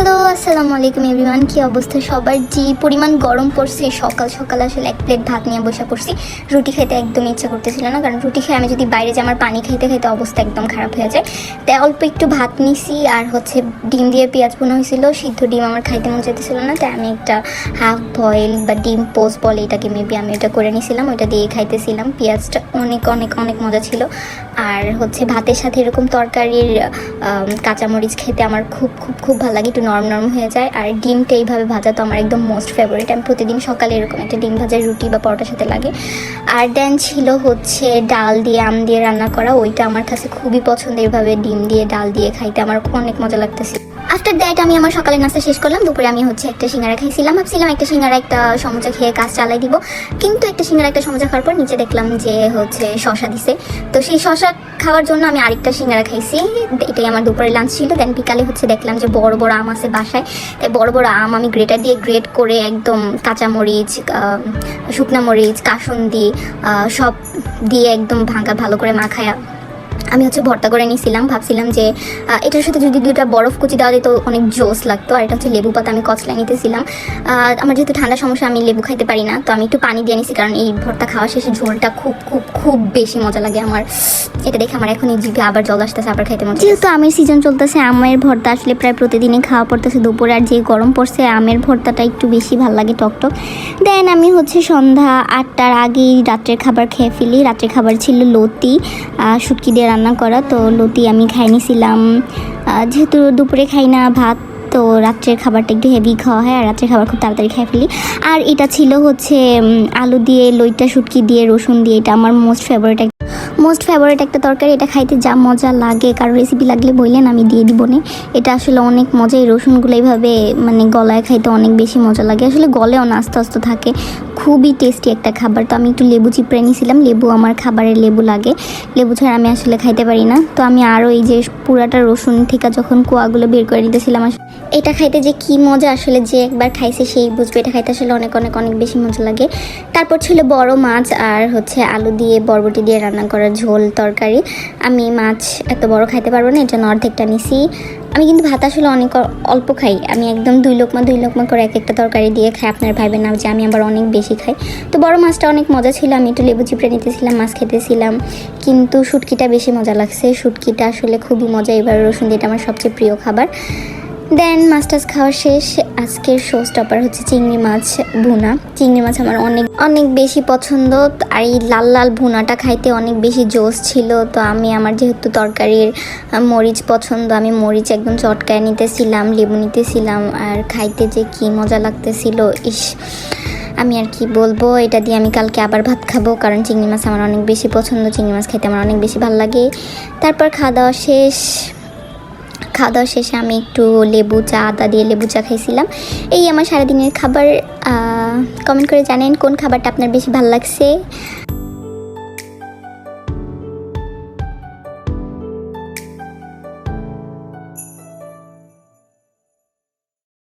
Hello, আসসালামু আলাইকুম everyone, কি অবস্থা? সবার যে পরিমাণ গরম পড়ছে, সকাল সকাল আসলে এক প্লেট ভাত নিয়ে বসে পড়ছি। রুটি খেতে একদম ইচ্ছা করতেছিল না, কারণ রুটি খেয়ে আমি যদি বাইরে যে আমার পানি খাইতে খাইতে অবস্থা একদম খারাপ হয়ে যায়। তাই অল্প একটু ভাত নিছি, আর হচ্ছে ডিম দিয়ে পেঁয়াজ বোনা হয়েছিল, সিদ্ধ ডিম আমার খাইতে মন চাইতেছিল না তাই আমি একটা হাফ বয়েল বা ডিম পোস্ট বলে এটাকে মেবি আমি ওটা করে নিয়েছিলাম ওইটা দিয়ে খাইতেছিলাম। পেঁয়াজটা অনেক অনেক অনেক মজা ছিল। আর হচ্ছে ভাতের সাথে এরকম তরকারির কাঁচামরিচ খেতে আমার খুব খুব খুব ভালো লাগে, একটু নরম নরম হয়ে যায়। আর ডিমটা এইভাবে ভাজা তো আমার একদম মোস্ট ফেভারিট আমি প্রতিদিন সকালে এরকম একটা ডিম ভাজা রুটি বা পরোটার সাথে লাগে। আর দেন ছিল হচ্ছে ডাল দিয়ে আম দিয়ে রান্না করা। ওইটা আমার কাছে খুবই পছন্দ এইভাবে ডিম দিয়ে ডাল দিয়ে খাইতে। আমার অনেক মজা লাগতেছে। আফটার দ্যাট আমি আমার সকালের নাস্তা শেষ করলাম। দুপুরে আমি হচ্ছে একটা সিঙ্গারা খাইছিলাম। ভাবছিলাম একটা সিঙ্গারা একটা সমোচা খেয়ে কাজ চালাই দিব। কিন্তু একটা সিঙ্গারা একটা সমোচা খাওয়ার পর নিচে দেখলাম যে হচ্ছে শশা দিছে। তো সেই শশা খাওয়ার জন্য আমি আরেকটা সিঙ্গারা খাইছি। এটাই আমার দুপুরে লাঞ্চ ছিল। দেন বিকালে হচ্ছে দেখলাম যে বড় বড় আম আছে বাসায়। তাই বড় বড় আম আমি গ্রেটার দিয়ে গ্রেট করে একদম কাঁচামরিচ শুকনা মরিচ, কাসুন্দি সব দিয়ে একদম ভাঙা ভালো করে মাখায়া আমি হচ্ছে ভর্তা করে নিয়েছিলাম, ভাবছিলাম যে এটার সাথে যদি দুটা বরফ কুচি দেওয়া যেত, অনেক জোস লাগতো। আর এটা হচ্ছে লেবু পাতা, আমি কচলা নিতেছিলাম। আমার যেহেতু ঠান্ডা সমস্যা, আমি লেবু খাইতে পারি না। তো আমি একটু পানি দিয়ে নিছি, কারণ এই ভর্তা খাওয়া শেষে ঝোলটা খুব খুব খুব বেশি মজা লাগে আমার। এটা দেখে আমার এখন এই জিভে আবার জল আসতেছে, আবার খাইতে মজা যেহেতু আমের সিজন চলতেছে, আমের ভর্তা আসলে প্রায় প্রতিদিনই খাওয়া পড়তেছে দুপুরে, আর যে গরম পড়ছে, আমের ভর্তাটা একটু বেশি ভালো লাগে টকটক দেন আমি হচ্ছে সন্ধ্যা আটটার আগেই রাত্রের খাবার খেয়ে ফেলি। রাত্রের খাবার ছিল লতি শুটকি দিয়ে রান্না করা, তো লতি আমি খাই নিছিলাম। যেহেতু দুপুরে খাই না ভাত, তো রাত্রের খাবারটা একটু হেভি খাওয়া হয়, আর রাত্রের খাবার খুব তাড়াতাড়ি খেয়ে ফেলি। আর এটা ছিল হচ্ছে আলু দিয়ে, লইটা, শুটকি দিয়ে, রসুন দিয়ে, এটা আমার মোস্ট ফেভারিট মোস্ট ফেভারিট একটা তরকারি। এটা খাইতে যা মজা লাগে, কারও রেসিপি লাগলে বললেন, আমি দিয়ে দিব নে। এটা আসলে অনেক মজা এই রসুনগুলো এইভাবে মানে গলায় খাইতে অনেক বেশি মজা লাগে। আসলে গলেও না, আস্তে আস্তে থাকে। খুবই টেস্টি একটা খাবার। তো আমি একটু লেবু চিপড়ে নিয়েছিলাম। লেবু আমার খাবারে লেবু লাগে। লেবু ছাড়া আমি আসলে খাইতে পারি না। তো আমি আরও এই যে পুরাটা রসুন থেকে যখন কোয়াগুলো বের করে নিতেছিলাম এটা খাইতে যে কি মজা আসলে যে একবার খাইছে সেই বুঝবে। এটা খাইতে আসলে অনেক অনেক অনেক বেশি মজা লাগে। তারপর ছিল বড় মাছ আর হচ্ছে আলু দিয়ে, বরবটি দিয়ে রান্না করা ঝোল তরকারি। আমি মাছ এত বড় খাইতে পারব না এটা অর্ধেকটা নিছি। আমি কিন্তু ভাত আসলে অনেক অল্প খাই। আমি একদম দুই লোকমা দুই লোকমা করে এক একটা তরকারি দিয়ে খাই। আপনার ভাইবেন না যে আমি আবার অনেক বেশি খাই। তো বড় মাছটা অনেক মজা ছিল। আমি একটু লেবু চিপড়ে নিতেছিলাম, মাছ খেতেছিলাম। কিন্তু শুটকিটা বেশি মজা লাগছে। শুটকিটা আসলে খুবই মজা। এবার রসুন দিয়ে আমার সবচেয়ে প্রিয় খাবার। দেন মাছ টাছ খাওয়া শেষ। আজকের শো স্টপার হচ্ছে চিংড়ি মাছ ভুনা। চিংড়ি মাছ আমার অনেক অনেক বেশি পছন্দ। আর এই লাল লাল ভুনাটা খাইতে অনেক বেশি জোস ছিল। তো আমি আমার যেহেতু তরকারির মরিচ পছন্দ, আমি মরিচ একদম চটকায় নিতেছিলাম, লেবু নিতেছিলাম। আর খাইতে যে কি মজা লাগতেছিল, ইস। আমি আর কি বলব, এটা দিয়ে আমি কালকে আবার ভাত খাব। কারণ চিংড়ি মাছ আমার অনেক বেশি পছন্দ। চিংড়ি মাছ খেতে আমার অনেক বেশি ভালো লাগে। তারপর খাওয়া দাওয়া শেষ। খাওয়া দাওয়া শেষে আমি একটু লেবু চা, আদা দিয়ে লেবু চা খাইছিলাম। এই আমার সারাদিনের খাবার কমেন্ট করে জানেন কোন খাবারটা আপনার বেশি ভালো লাগছে।